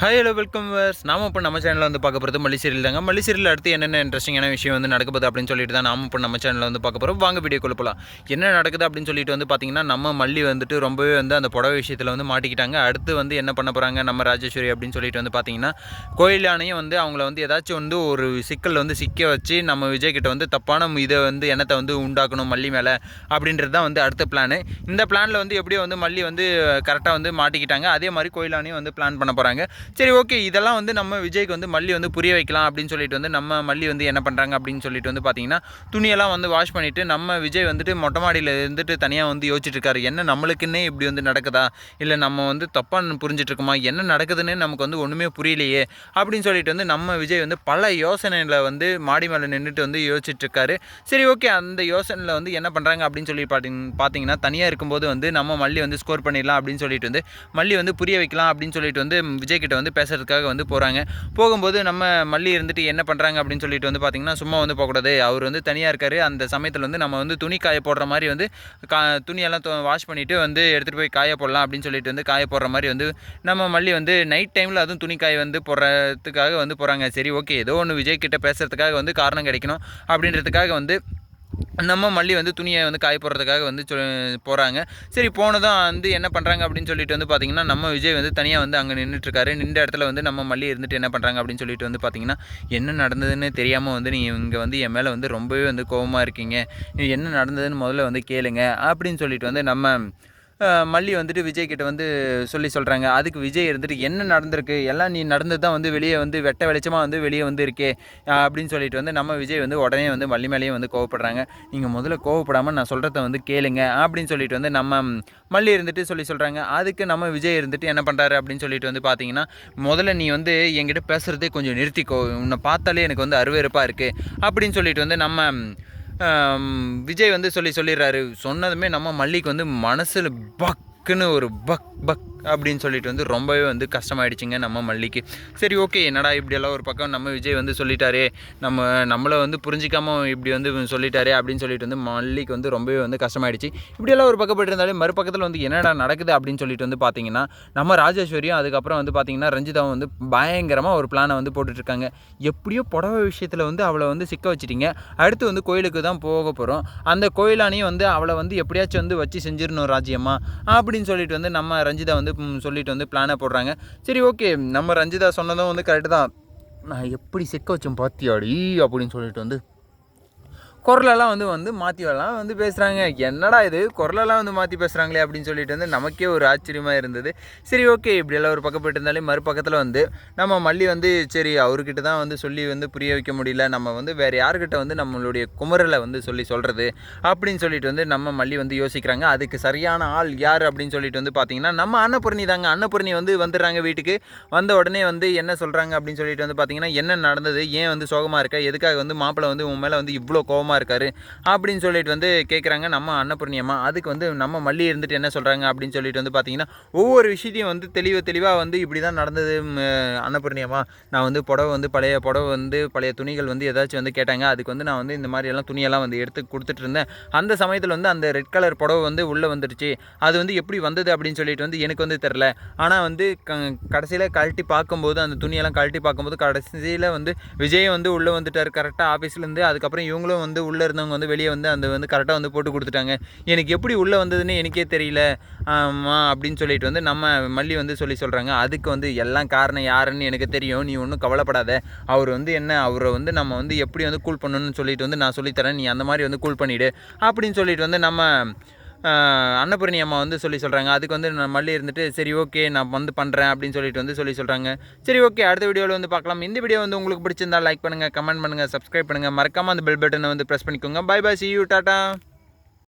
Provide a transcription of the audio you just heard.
Hi hello welcome verse நாம இப்போ நம்ம சேனலில் வந்து பார்க்க போகிறது மல்லிசீரியல் தாங்க மல்லிசீரியல் அடுத்து என்னென்ன இன்ட்ரெஸ்டிங்கான விஷயம் வந்து நடக்க போகுது அப்படின்னு சொல்லிட்டு தான் நாம இப்போ நம்ம சேனலில் வந்து பார்க்க போகிறோம் வாங்க வீடியோ போகலாம் என்ன நடக்குது அப்படின்னு சொல்லிட்டு வந்து பார்த்தீங்கன்னா நம்ம மல்லி வந்துட்டு ரொம்பவே வந்து அந்த புடவை விஷயத்தில் வந்து மாட்டிக்கிட்டாங்க. அடுத்து வந்து என்ன பண்ண போகிறாங்க நம்ம ராஜேஸ்வரி அப்படின்னு சொல்லிட்டு வந்து பார்த்தீங்கன்னா கோயிலானையும் வந்து அவங்கள வந்து ஏதாச்சும் வந்து ஒரு சிக்கல் வந்து சிக்க வச்சு நம்ம விஜய்கிட்ட வந்து தப்பான இதை வந்து எண்ணத்தை வந்து உண்டாக்கணும் மல்லி மேலே அப்படின்றது தான் வந்து அடுத்த பிளான் இந்த பிளானில் வந்து எப்படியோ வந்து மல்லி வந்து கரெக்டாக வந்து மாட்டிக்கிட்டாங்க. அதே மாதிரி கோயிலானையும் வந்து பிளான் பண்ண போகிறாங்க சரி ஓகே இதெல்லாம் வந்து நம்ம விஜய்க்கு வந்து மல்லி வந்து புரிய வைக்கலாம் அப்படின்னு சொல்லிட்டு வந்து நம்ம மல்லி வந்து என்ன பண்ணுறாங்க அப்படின்னு சொல்லிட்டு வந்து பார்த்தீங்கன்னா துணியெல்லாம் வந்து வாஷ் பண்ணிவிட்டு நம்ம விஜய் வந்துட்டு மொட்டை மாடியில் இருந்துட்டு தனியாக வந்து யோசிச்சுட்டு இருக்காரு. என்ன நம்மளுக்குன்னே இப்படி வந்து நடக்குதா? இல்லை நம்ம வந்து தப்பாக புரிஞ்சிட்டு இருக்குமா? என்ன நடக்குதுன்னு நமக்கு வந்து ஒன்றுமே புரியலையே அப்படின்னு சொல்லிட்டு வந்து நம்ம விஜய் வந்து பல யோசனையில் வந்து மாடி மேலே நின்றுட்டு வந்து யோசிச்சுட்ருக்காரு சரி ஓகே அந்த யோசனையில் வந்து என்ன பண்ணுறாங்க அப்படின்னு சொல்லி பார்த்தீங்க பார்த்தீங்கன்னா தனியாக இருக்கும்போது வந்து நம்ம மல்லி வந்து ஸ்கோர் பண்ணிடலாம் அப்படின்னு சொல்லிட்டு வந்து மல்லி வந்து புரிய வைக்கலாம் அப்படின்னு சொல்லிட்டு வந்து விஜய் கிட்ட வந்து பேசுறதுக்காக வந்து போகிறாங்க போகும்போது நம்ம மல்லி இருந்துட்டு என்ன பண்ணுறாங்க அப்படின்னு சொல்லிட்டு வந்து பார்த்தீங்கன்னா சும்மா வந்து போகக்கூடாது. அவர் வந்து தனியாக இருக்கார். அந்த சமயத்தில் வந்து நம்ம வந்து துணி காய போடுற மாதிரி வந்து கா துணியெல்லாம் வாஷ் பண்ணிவிட்டு வந்து எடுத்துகிட்டு போய் காய போடலாம் அப்படின்னு சொல்லிட்டு வந்து காய போடுற மாதிரி வந்து நம்ம மல்லி வந்து நைட் டைமில் அதுவும் துணி காய வந்து போடுறதுக்காக வந்து போகிறாங்க சரி ஓகே ஏதோ ஒன்று விஜய் கிட்ட பேசுறதுக்காக வந்து காரணம் கிடைக்கணும் அப்படின்றதுக்காக வந்து நம்ம மல்லி வந்து துணியை வந்து காய போடுறதுக்காக வந்து சொ போகிறாங்க சரி போனதும் வந்து என்ன பண்ணுறாங்க அப்படின்னு சொல்லிட்டு வந்து பார்த்தீங்கன்னா நம்ம விஜய் வந்து தனியாக வந்து அங்கே நின்றுட்டுருக்காரு நின்ற இடத்துல வந்து நம்ம மல்லி இருந்துட்டு என்ன பண்ணுறாங்க அப்படின்னு சொல்லிட்டு வந்து பார்த்தீங்கன்னா என்ன நடந்ததுன்னு தெரியாமல் வந்து நீங்கள் இங்கே வந்து என் மேலே வந்து ரொம்பவே வந்து கோபமாக இருக்கீங்க. என்ன நடந்ததுன்னு முதல்ல வந்து கேளுங்க அப்படின்னு சொல்லிட்டு வந்து நம்ம மல்லி வந்துட்டு விஜய் கிட்ட வந்து சொல்லி சொல்கிறாங்க அதுக்கு விஜய் இருந்துட்டு என்ன நடந்திருக்கு? எல்லாம் நீ நடந்தது தான் வந்து வெளியே வந்து வெட்ட வெளிச்சமாக வந்து வெளியே வந்து இருக்கே அப்படின்னு சொல்லிட்டு வந்து நம்ம விஜய் வந்து உடனே வந்து மல்லி மேலேயும் வந்து கோவப்படுறாங்க. நீங்கள் முதல்ல கோவப்படாமல் நான் சொல்கிறத வந்து கேளுங்க அப்படின்னு சொல்லிட்டு வந்து நம்ம மல்லி இருந்துட்டு சொல்லி சொல்கிறாங்க அதுக்கு நம்ம விஜய் இருந்துட்டு என்ன பண்ணுறாரு அப்படின்னு சொல்லிட்டு வந்து பார்த்தீங்கன்னா முதல்ல நீ வந்து என்கிட்ட பேசுகிறதே கொஞ்சம் நிறுத்திக்கோ. உன்னை பார்த்தாலே எனக்கு வந்து அருவருப்பாக இருக்குது அப்படின்னு சொல்லிட்டு வந்து நம்ம விஜய் வந்து சொல்லி சொல்லிடுறாரு சொன்னதுமே நம்ம மல்லிக்கு வந்து மனசில் பக்குன்னு ஒரு பக் பக். அப்படின்னு சொல்லிட்டு வந்து ரொம்பவே வந்து கஷ்டமாயிடுச்சுங்க நம்ம மல்லிக்கு. சரி ஓகே என்னடா இப்படியெல்லாம் ஒரு பக்கம் நம்ம விஜய் வந்து சொல்லிட்டாரே நம்ம நம்மளை வந்து புரிஞ்சிக்காம இப்படி வந்து சொல்லிட்டாரே அப்படின்னு சொல்லிட்டு வந்து மல்லிக்கு வந்து ரொம்பவே வந்து கஷ்டமாயிடுச்சு. இப்படியெல்லாம் ஒரு பக்கப்பட்டு இருந்தாலே மறுபக்கத்தில் வந்து என்னடா நடக்குது அப்படின்னு சொல்லிட்டு வந்து பார்த்தீங்கன்னா நம்ம ராஜேஸ்வரியும் அதுக்கப்புறம் வந்து பார்த்தீங்கன்னா ரஞ்சிதாவும் வந்து பயங்கரமாக ஒரு பிளானை வந்து போட்டுட்ருக்காங்க. எப்படியோ புடவை விஷயத்தில் வந்து அவளை வந்து சிக்க வச்சிட்டீங்க. அடுத்து வந்து கோயிலுக்கு தான் போக போகிறோம் அந்த கோயிலானையும் வந்து அவளை வந்து எப்படியாச்சும் வந்து வச்சு செஞ்சிடணும் ராஜ்யமா அப்படின்னு சொல்லிட்டு வந்து நம்ம ரஞ்சிதா வந்து சொல்லிட்டு வந்து பிளானை போடுறாங்க. சரி ஓகே நம்ம ரஞ்சிதா சொன்னதும் வந்து கரெக்டு தான். நான் எப்படி சிக்க வச்சேன் பார்த்தியாடி அப்படின்னு சொல்லிட்டு வந்து குரலெல்லாம் வந்து வந்து மாற்றிலாம் வந்து பேசுகிறாங்க என்னடா இது? குரலெல்லாம் வந்து மாற்றி பேசுகிறாங்களே அப்படின்னு சொல்லிட்டு வந்து நமக்கே ஒரு ஆச்சரியமாக இருந்தது. சரி ஓகே. இப்படியெல்லாம் ஒரு பக்கப்பட்டு இருந்தாலே மறுபக்கத்தில் வந்து நம்ம மல்லி வந்து சரி அவர்கிட்ட தான் வந்து சொல்லி வந்து புரிய வைக்க முடியல. நம்ம வந்து வேறு யாருக்கிட்ட வந்து நம்மளுடைய குமரலை வந்து சொல்லி சொல்கிறது அப்படின்னு சொல்லிட்டு வந்து நம்ம மல்லி வந்து யோசிக்கிறாங்க. அதுக்கு சரியான ஆள் யார் அப்படின்னு சொல்லிட்டு வந்து பார்த்தீங்கன்னா நம்ம அன்னபூர்ணி தாங்க. அன்னபூர்ணி வந்து வந்துடுறாங்க வீட்டுக்கு. வந்த உடனே வந்து என்ன சொல்கிறாங்க அப்படின்னு சொல்லிட்டு வந்து பார்த்தீங்கன்னா என்ன நடந்தது? ஏன் வந்து சோகமாக இருக்க? எதுக்காக வந்து மாப்பிள்ளை வந்து உன் மேலே வந்து இவ்வளோ கோவமாக இருக்காரு. அப்படின்னு சொல்லிட்டு வந்து கேட்குறாங்க நம்ம அன்னபூர்ணி அம்மா. அதுக்கு வந்து நம்ம மல்லி இருந்துட்டு என்ன சொல்கிறாங்க அப்படின்னு சொல்லிட்டு வந்து பார்த்தீங்கன்னா ஒவ்வொரு விஷயத்தையும் வந்து தெளிவு தெளிவாக வந்து இப்படி தான் நடந்தது ம், அன்னபூர்ணி அம்மா. நான் வந்து புடவை வந்து பழைய புடவை வந்து பழைய துணிகள் வந்து ஏதாச்சும் வந்து கேட்டாங்க. அதுக்கு வந்து நான் வந்து இந்த மாதிரியெல்லாம் துணியெல்லாம் வந்து எடுத்து கொடுத்துட்டு இருந்தேன். அந்த சமயத்தில் வந்து அந்த ரெட் கலர் புடவை வந்து உள்ளே வந்துடுச்சு அது வந்து எப்படி வந்தது அப்படின்னு சொல்லிட்டு வந்து எனக்கு வந்து தெரில ஆனால் வந்து க கடைசியில் கழட்டி பார்க்கும்போது அந்த துணியெல்லாம் கழட்டி பார்க்கும்போது கடைசியில் வந்து விஜய் வந்து உள்ளே வந்துட்டார் கரெக்டாக ஆஃபீஸ்லேருந்து அதுக்கப்புறம் இவங்களும் வந்து உள்ளே இருந்தவங்க வந்து வெளியே வந்து அந்த வந்து கரெக்டாக வந்து போட்டு கொடுத்துட்டாங்க. எனக்கு எப்படி உள்ளே வந்ததுன்னு எனக்கே தெரியல. ஆமாம் அப்படின்னு சொல்லிட்டு வந்து நம்ம மல்லி வந்து சொல்லி சொல்கிறாங்க அதுக்கு வந்து எல்லாம் காரணம் யாருன்னு எனக்கு தெரியும். நீ ஒன்றும் கவலைப்படாத. அவர் வந்து என்ன அவரை வந்து நம்ம வந்து எப்படி வந்து கூல் பண்ணணும்னு சொல்லிட்டு வந்து நான் சொல்லித்தரேன். நீ அந்த மாதிரி வந்து கூல் பண்ணிவிடு அப்படின்னு சொல்லிட்டு வந்து நம்ம அன்னபூரணி அம்மா வந்து சொல்லி சொல்கிறாங்க அதுக்கு வந்து நான் மல்லி இருந்துட்டு சரி ஓகே நான் வந்து பண்ணுறேன் அப்படின்னு சொல்லிட்டு வந்து சொல்லி சொல்கிறாங்க சரி ஓகே அடுத்த வீடியோவில் வந்து பார்க்கலாம். இந்த வீடியோ வந்து உங்களுக்கு பிடிச்சிருந்தா லைக் பண்ணுங்கள் கமெண்ட் பண்ணுங்கள் சப்ஸ்கிரைப் பண்ணுங்கள் மறக்காமல் அந்த பெல் பட்டனை வந்து ப்ரெஸ் பண்ணிக்கோங்க. Bye bye see you tata